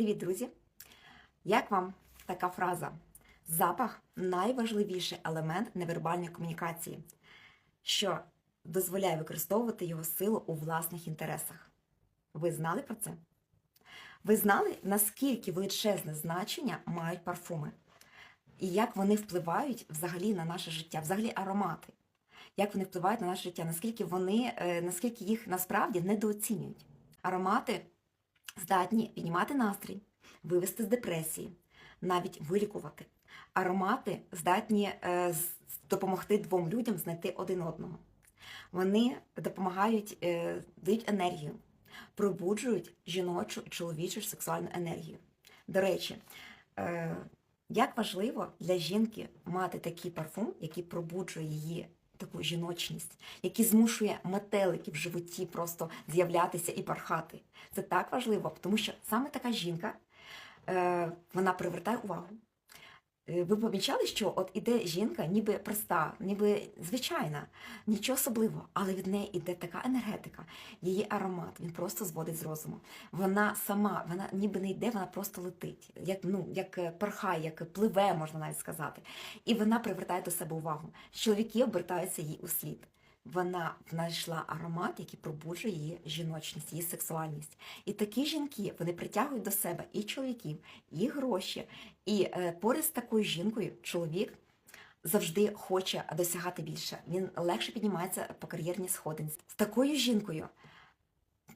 Привіт, друзі! Як вам така фраза? Запах найважливіший елемент невербальної комунікації, що дозволяє використовувати його силу у власних інтересах. Ви знали про це? Ви знали, наскільки величезне значення мають парфуми? І як вони впливають взагалі на наше життя, взагалі аромати? Як вони впливають на наше життя? Наскільки вони, е, наскільки їх насправді недооцінюють? Аромати здатні піднімати настрій, вивести з депресії, навіть вилікувати. Аромати здатні е, допомогти двом людям знайти один одного. Вони допомагають, е, дають енергію, пробуджують жіночу і чоловічу сексуальну енергію. До речі, е, як важливо для жінки мати такий парфум, який пробуджує її таку жіночність, який змушує метелики в животі просто з'являтися і пархати. Це так важливо, тому що саме така жінка е, вона привертає увагу. Е, Ви помічали, що от іде жінка, ніби проста, ніби звичайна, нічого особливого, але від неї іде така енергетика, її аромат, він просто зводить з розуму. Вона сама, вона ніби не йде, вона просто летить, як ну як е, порхає, як пливе, можна навіть сказати. І вона привертає до себе увагу. Чоловіки обертаються їй у слід. Вона знайшла аромат, який пробуджує її жіночність, її сексуальність. І такі жінки вони притягують до себе і чоловіків, і гроші. І е, поряд з такою жінкою чоловік завжди хоче досягати більше. Він легше піднімається по кар'єрній сходинці. З такою жінкою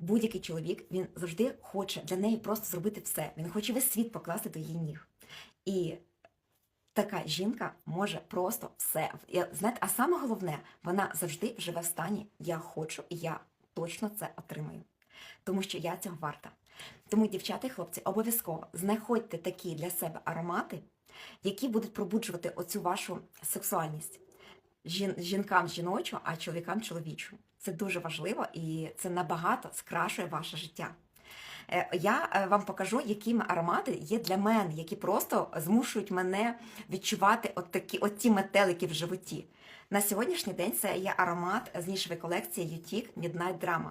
будь-який чоловік він завжди хоче для неї просто зробити все. Він хоче весь світ покласти до її ніг. І така жінка може просто все. Знаєте, а саме головне, вона завжди живе в стані Я хочу, і я точно це отримаю. Тому що я цього варта. Тому, дівчата і хлопці, обов'язково знаходьте такі для себе аромати, які будуть пробуджувати оцю вашу сексуальність. Жін, жінкам жіночу, а чоловікам чоловічу. Це дуже важливо і це набагато скрашує ваше життя. Е, Я е, вам покажу, які аромати є для мене, які просто змушують мене відчувати от такі от ті метелики в животі. На сьогоднішній день це є аромат з нішевої колекції Ютік Midnight Drama.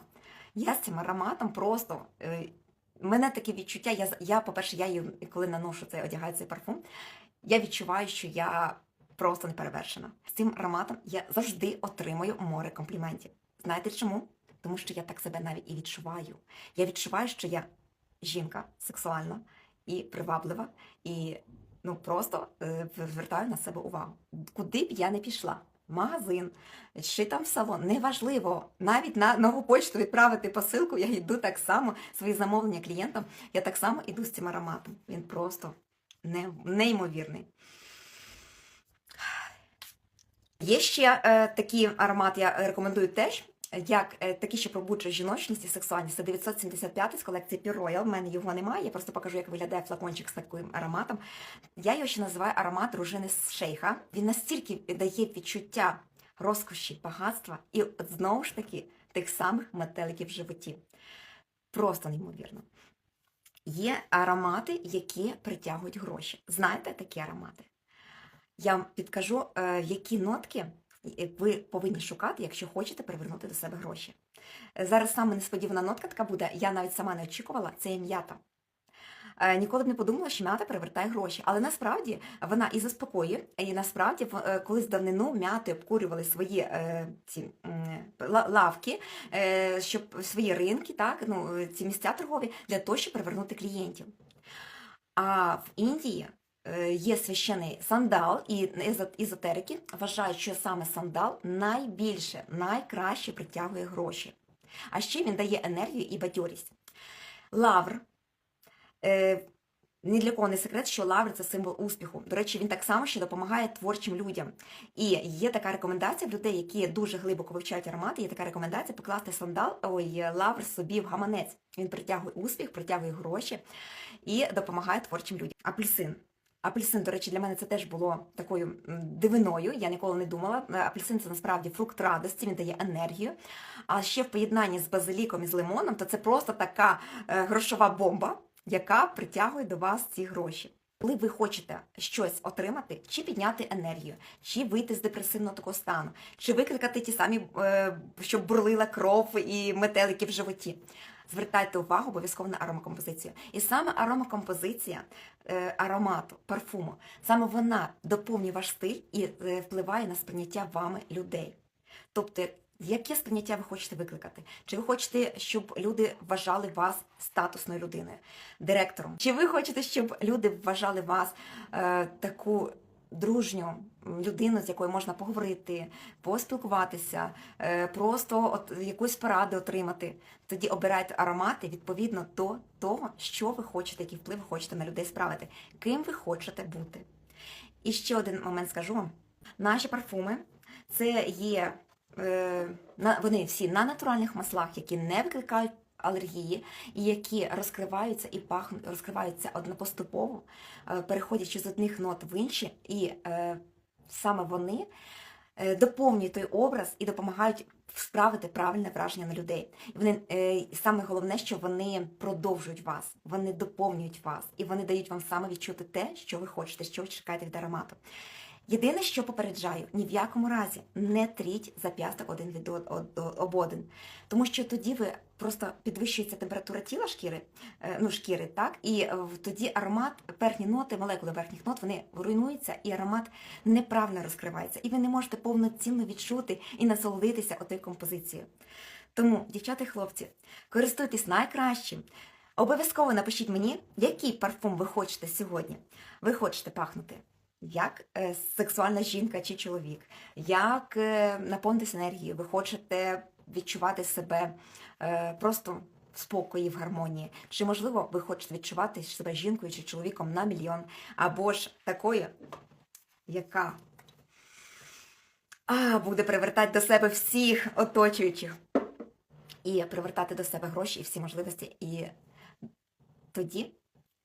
Я з цим ароматом просто. е, мене таке відчуття, я, я по-перше, я її, коли наношу цей, одягаю цей парфум, я відчуваю, що я просто не перевершена. З цим ароматом я завжди отримую море компліментів. Знаєте чому? Тому що я так себе навіть і відчуваю. Я відчуваю, що я жінка сексуальна і приваблива, і ну просто е, звертаю на себе увагу. Куди б я не пішла? Магазин, чи там в салон, неважливо. Навіть на нову почту відправити посилку, я йду так само, свої замовлення клієнтам, я так само йду з цим ароматом. Він просто не, неймовірний. Є ще е, такий аромат, я рекомендую теж, як е, такий, що пробуджує жіночність і сексуальність. Це 975 з колекції Royal. В мене його немає. Я просто покажу, як виглядає флакончик з таким ароматом. Я його ще називаю аромат дружини з шейха. Він настільки дає відчуття розкоші, багатства і знову ж таки тих самих метеликів в животі. Просто неймовірно. Є аромати, які притягують гроші. Знаєте такі аромати? Я вам підкажу, е, які нотки ви повинні шукати, якщо хочете привернути до себе гроші. Е, Зараз саме несподівана нотка така буде, я навіть сама не очікувала, це є м'ята. Е, Ніколи б не подумала, що м'ята привертає гроші, але насправді вона і заспокоює, і насправді е, колись давнину м'яти обкурювали свої ці лавки, щоб свої ринки, так, ну, ці місця торгові для того, щоб привернути клієнтів. А в Індії є священий сандал, і езотерики вважають, що саме сандал найбільше, найкраще притягує гроші. А ще він дає енергію і бадьорість. Лавр. Е, ні для кого не секрет, що лавр це символ успіху. До речі, він так само ще допомагає творчим людям. І є така рекомендація в людей, які дуже глибоко вивчають аромати. Є така рекомендація покласти сандал, ой, лавр собі в гаманець. Він притягує успіх, притягує гроші і допомагає творчим людям. Апельсин. Апельсин, до речі, для мене це теж було такою дивиною. Я ніколи не думала. Е, Апельсин це насправді фрукт радості, він дає енергію. А ще в поєднанні з базиліком і з лимоном, то це просто така е, грошова бомба, яка притягує до вас ці гроші. Коли ви хочете щось отримати, чи підняти енергію, чи вийти з депресивного такого стану, чи викликати ті самі, е, щоб бурлила кров і метелики в животі. Звертайте увагу обов'язково на аромакомпозицію. І саме аромакомпозиція е, аромату, парфуму, саме вона доповнює ваш стиль і е, впливає на сприйняття вами людей. Тобто, яке сприйняття ви хочете викликати? Чи ви хочете, щоб люди вважали вас статусною людиною, директором? Чи ви хочете, щоб люди вважали вас е, таку дружню людину, з якою можна поговорити, поспілкуватися, е, просто от якусь поради отримати? Тоді обирайте аромати відповідно до того, що ви хочете, який вплив ви хочете на людей справити, ким ви хочете бути. І ще один момент скажу вам: наші парфуми це є е, вони всі на натуральних маслах, які не викликають алергії, які розкриваються і пахнуть, розкриваються однопоступово, е, переходячи з одних нот в інші, і е, саме вони е, доповнюють той образ і допомагають справити правильне враження на людей. І вони і саме головне, що вони продовжують вас, вони доповнюють вас, і вони дають вам саме відчути те, що ви хочете, що ви чекаєте від аромату. Єдине, що попереджаю, ні в якому разі не тріть зап'ясток один від об один, тому що тоді ви просто підвищується температура тіла шкіри, е, ну шкіри, так, і е, тоді аромат, верхні ноти, молекули верхніх нот, вони руйнуються, і аромат неправильно розкривається, і ви не можете повноцінно відчути і насолодитися отою композицією. Тому, дівчата і хлопці, користуйтесь найкращим. Обов'язково напишіть мені, який парфум ви хочете сьогодні. Ви хочете пахнути як е, сексуальна жінка чи чоловік, як е, наповнитися енергією, ви хочете відчувати себе е, просто в спокої, в гармонії. Чи, можливо, ви хочете відчувати себе жінкою чи чоловіком на мільйон, або ж такою, яка а, буде привертати до себе всіх оточуючих і привертати до себе гроші і всі можливості. І тоді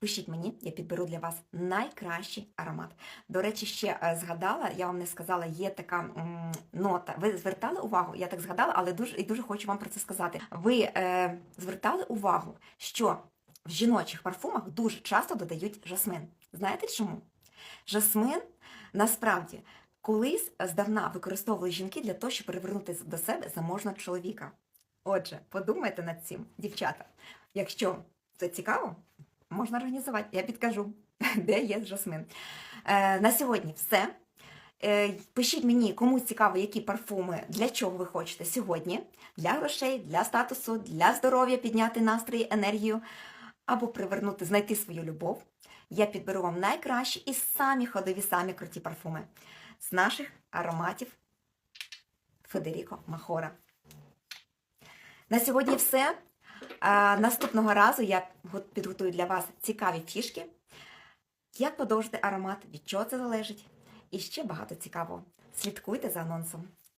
пишіть мені, я підберу для вас найкращий аромат. До речі, ще е, згадала, я вам не сказала, є така м, нота. Ви звертали увагу? Я так згадала, але дуже і дуже хочу вам про це сказати. Ви е, звертали увагу, що в жіночих парфумах дуже часто додають жасмин. Знаєте чому? Жасмин насправді колись здавна використовували жінки для того, щоб привернути до себе заможного чоловіка. Отже, подумайте над цим, дівчата. Якщо це цікаво, можна організувати. Я підкажу, де є жасмин. Е, на сьогодні все. Е, пишіть мені, кому цікаво, які парфуми, для чого ви хочете сьогодні, для грошей, для статусу, для здоров'я, підняти настрій, енергію або привернути, знайти свою любов. Я підберу вам найкращі і самі ходові, самі круті парфуми з наших ароматів Федеріко Махора. На сьогодні все. Наступного разу я підготую для вас цікаві фішки, як подовжити аромат, від чого це залежить, і ще багато цікавого. Слідкуйте за анонсом.